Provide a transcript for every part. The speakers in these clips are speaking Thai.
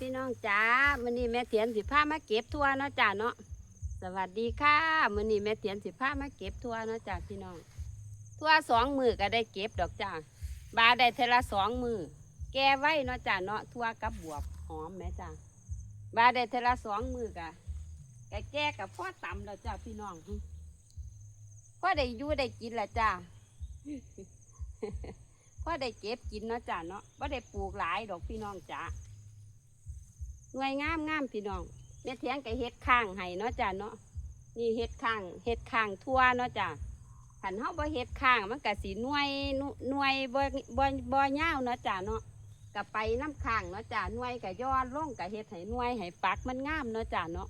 พี่น้องจ้ามื้อนี้แม่เถียนสิพามาเก็บทั่วเนาะจ้าเนาะสวัสดีค่ะมื้อนี้แม่เถียนสิพามาเก็บทั่วเนาะจ้าพี่น้องทั่วสองมือก็ได้เก็บดอกจ้าบาได้เทละสองมือแก่ไว้เนาะจ้าเนาะทั่วกับบวบหอมแม่จ้าบาได้เทละสองมือกะกะแก่กับพ่อตำแล้วจ้าพี่น้องพ่อได้อยู่ได้กินละจ้าพ่อได้เก็บกินเนาะจ้าเนาะพ่ได้ปลูกหลายดอกพี่น้องจ้า หน่วยงามงามพี่น้องแม่เทียงกับเฮ็ดข้างให้เนาะจ้ะเนาะนี่เฮ็ดข้างเฮ็ดข้างทั่วเนาะจ้ะขันเฮาบ่เฮ็ดข้างมันก็สิหน่วยนุหน่วยบ่บ่บ่ยาวเนาะจ้ะเนาะก็ไปน้ำข้างเนาะจ้ะหน่วยก็ย้อนลงก็เฮ็ดให้หน่วยให้ปักมันงามเนาะจ้ะเนาะ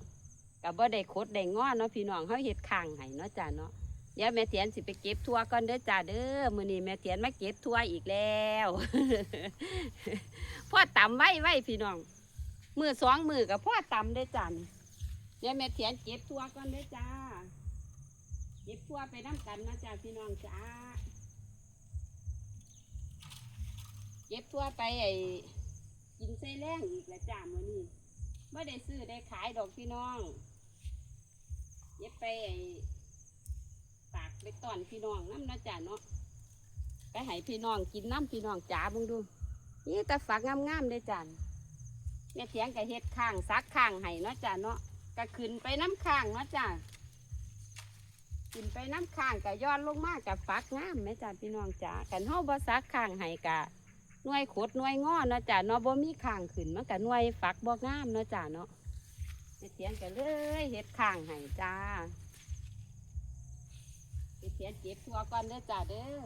ก็บ่ได้คดได้งอเนาะพี่น้องเฮาเฮ็ดข้างให้เนาะจ้ะเนาะเดี๋ยวแม่เทียนสิไปเก็บทั่วก่อนเด้อจ้าเด้อมื้อนี้แม่เทียนมาเก็บทั่วอีกแล้วพ่อตำไว้ไว้พี่น้อง มือสองมือกับพ่อตำได้จันเดี๋ยวแม่เถียนเก็บทั่วก่อนได้จ้า เก็บทั่วไปน้ำกันนะจ้าพี่น้องจ้า เก็บทั่วไปไอ้กินไส้แรงอีกแล้วจ้ามื่อนี้ไม่ได้ซื้อได้ขายดอกพี่น้องเก็บไปไอ้ฝากไปตอนพี่น้องน้ำนะจ้าเนาะไปให้พี่น้องกินน้ำพี่น้องจ้าเบึงดู นี่แต่ฝากงามๆได้จ้า แม่เถียงกับเฮ็ดข้างซักข้างให้เนาะจ้ะเนาะก็ขึ้นไปน้ำข้างเนาะจ้ะขึ้นไปน้ำข้างก็ย้อนลงมากับฝักงามแม่จ้ะพี่น้องจ้ะกันเฮาบ่ซักข้างให้กะหน่วยขดหน่วยงอเนาะจ้ะเนาะบ่มีข้างขึ้นมันก็หน่วยฝักบ่งามเนาะจ้ะเนาะแม่เถียงก็เลยเฮ็ดข้างให้จ้าแม่เถียนเก็บทัวก่อนเด้อจ้ะเด้อ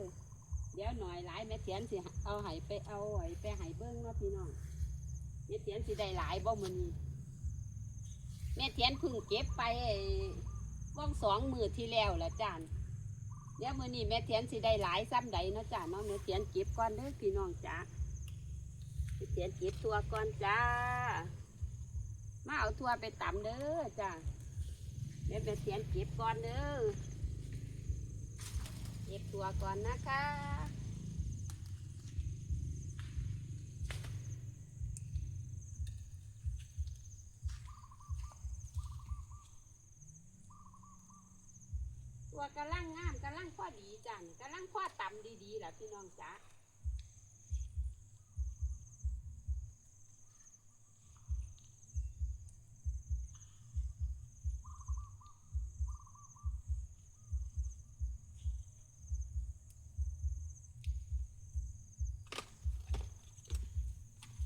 เดี๋ยวหน่อยหลายแม่เถียนสิเอาให้ไปเอาไว้ไปให้เบิ่งเนาะพี่น้อง แม่เทียนสิได้หลายบ่มือนี้แม่เทียนเพึ่งเก็บไปว่องสองมือที่แล้วละจานเดี๋ยวมือนี้แม่เทียนสิได้หลายซ้ำใดเนาะจ้าเนาะแม่เทียนเก็บก่อนเด้อพี่น้องจ้าแม่เทียนเก็บตัวก่อนจ้า มาเอาทัวไปตำเด้อจ้าเดี๋ยวแม่เทียนเก็บก่อนเด้อเก็บตัวก่อนนะคะ ตัวกำลังงามกำลังพอ ดีจันกำลังพอต่ำดีๆแหละพี่น้องจ๋า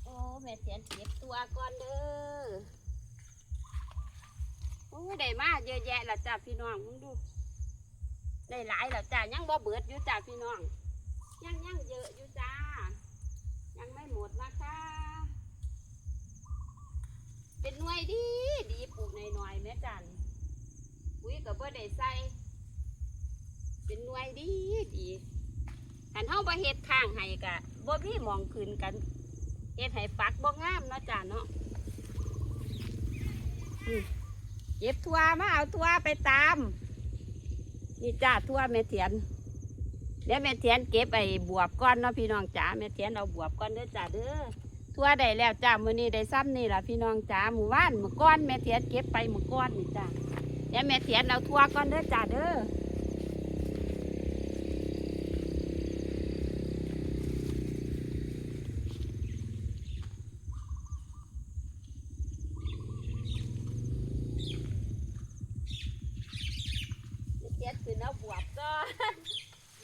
โอ้แม่เสียนเก็บตัวก่อนเด้อโอ้ได้มาเยอะแยะละจ้ะพี่น้องมึงดู ได้หลายแล้วจ้ายังบ่เบิดอยู่จ้าพี่น้องยังยังเยอะอยู่จ้า ยังไม่หมดนะคะเป็นหน่วยดีดีปลูกหน่อยแม่จันปุ๋ยกับเบ่ได้ใส่เป็นหน่วยดีดีหันเฮาบ่เฮ็ดข้างให้กะบ่มีหมองคืนกันเฮ็ดให้ฝักบ่งามเนาะจ้าเนาะเก็บทัวมาเอาทัวไปตาม นี่จ้าทั่วแม่เทียนเดี๋ยวแม่เทียนเก็บไอ้บวบก้อนเนาะพี่น้องจ๋าแม่เทียนเอาบวบก้อนเด้อจ้าเด้อทั่วได้แล้วจ้ามื้อนี้ได้ซ้ำนี่ล่ะพี่น้องจ๋าหมู่บ้านหมู่ก้อนแม่เทียนเก็บไปหมู่ก้อนนี่จ้าเดี๋ยวแม่เทียนเอาทั่วก้อนเด้อจ้าเด้อแม่เทียนขึ้นเอาบวบก้อน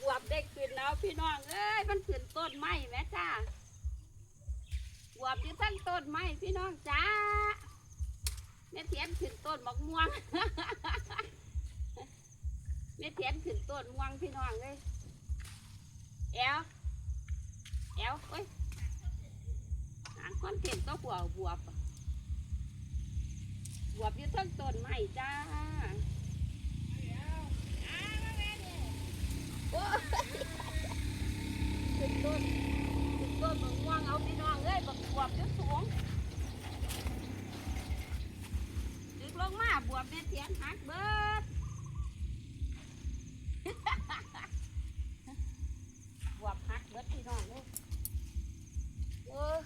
บวบได้ขึ้นแล้วพี่น้ องเอ้ยมันขึ้นต้นไม้แม่จ้าบวบอยู่ทั้งต้นไม้พี่น้องจ้าแม่เทียนขึ้นต้นมะม่วงแม่เทียนขึ้นต้นม่วงพี่น้องเลยแอลแอลเอ้ยหางคอนเทนต์ก็บวบบวบบวบอยู่ทั้งต้นไม้จ้าโอ้ยขึ้นต้น ต้นมะม่วงเอาพี่น้องเอ้ยบักบวบอยุสูงดึกลงมาบวบแม่เทียนหักเบิด บวบหักเบิดพี่น้องเลยเออ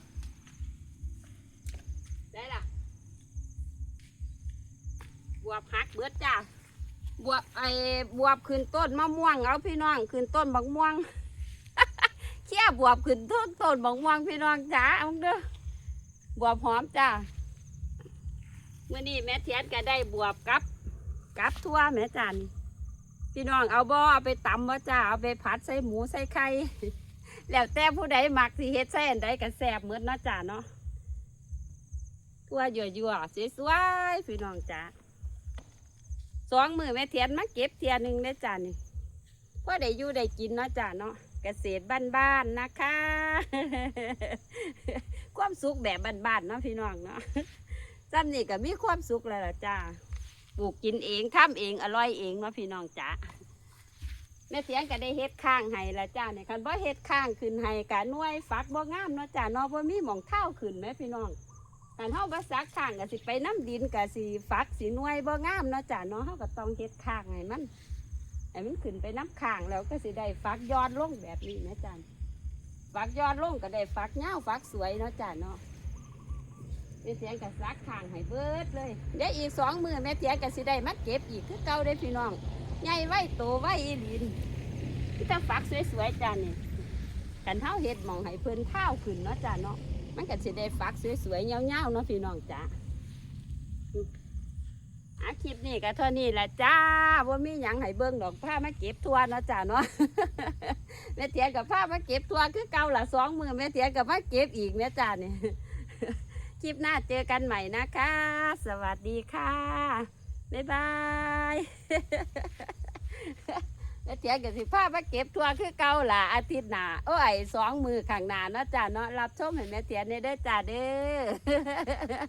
วบหักเบิดจ้าบวบไอ้บวบขึ้นต้นมะม่วงเอาพี่น้องขึ้นต้นบักม่วงเขี้ยบวบขึ้นต้นต้นบักม่วงพี่น้องจ้าเอาเด้อบวบหอมจ้าเมื่อนี้แม่เทียนก็ได้บวบกับกับทั่วแม่จ้านี่พี่น้องเอาบ่อเอาไปตำบ่จ้าเอาไปผัดใส่หมูใส่ไข่แล้วแต่ผู้ใดมักสิเฮ็ดใส่อันใดก็แซ่บเหมือนนาะจ้าเนาะทั่วยั่วๆสวยๆพี่น้องจ้า สองมือแม่เทียนมาเก็บเทียนหนึ่งได้จ้านี่พอได้อยู่ได้กินเนาะจ้าเนาะเกษตรบ้านๆนะคะ ความสุขแบบบ้านๆเนาะพี่น้องเนาะซ้ำนี่ก็มีความสุขแล้วล่ะจ้าปลูกกินเองทำเองอร่อยเองเนาะพี่น้องจ้าแม่เสียงก็ได้เฮ็ดข้างให้ละจ้าเนี่ยคันบ่เฮ็ดข้างขึ้นให้กะหน่วยฝักบ่งามเนาะจ้าเนาะบ่มีหม่องเท้าขึ้นแหมพี่น้อง อันเฮาบ่ซักข้างก็สิไปน้ำดินก็สิฟักสิหน่วยบ่งามเนาะจ้ะเนาะเฮาก็ต้องเฮ็ดข้างให้มันให้มันขึ้นไปน้ำข้างแล้วก็สิได้ฟักยอดลงแบบนี้นะจ้ะฟักยอดลงก็ได้ฟักยาวฟักสวยเนาะจ้ะเนาะแม่เสียงก็ซักข้างให้เบิดเลยเดี๋ยวอีกสองมือแม่เสียงก็สิได้มาเก็บอีกคือเก่าได้พี่น้องใหญ่ไว้โตไว้อีหลีนที่ถ้าฟักสวยๆจ้ะนี่กันเฮาเฮ็ดหมองให้เพิ่นเท้าขึ้นเนาะจ้ะเนาะ มันก็จะได้ฟักสวยๆเงาๆเนาะพี่น้องจ้าอาคลิปนี้ก็เท่านี้แหละจ้าว่ามีหยังให้เบิ่งดอกผ้ามาเก็บทัวเนาะจ้าเนาะแม่เตียนกับผ้ามาเก็บทัวคือเก่าละสองมือแม่เตียนกับมาเก็บอีกเนี่ยจ้าเนี่ยคลิปหน้าเจอกันใหม่นะคะ สวัสดีค่ะ บ๊ายบาย แม่เทียนกับสิผ้ามาเก็บทัวคือเก่าละอาทิตย์หน้าโอ้ยสองมือข้างหน้าเนาะจ้าเนาะรับชมให้แม่เทียนเนี่ยเด้อจ้าเด้อ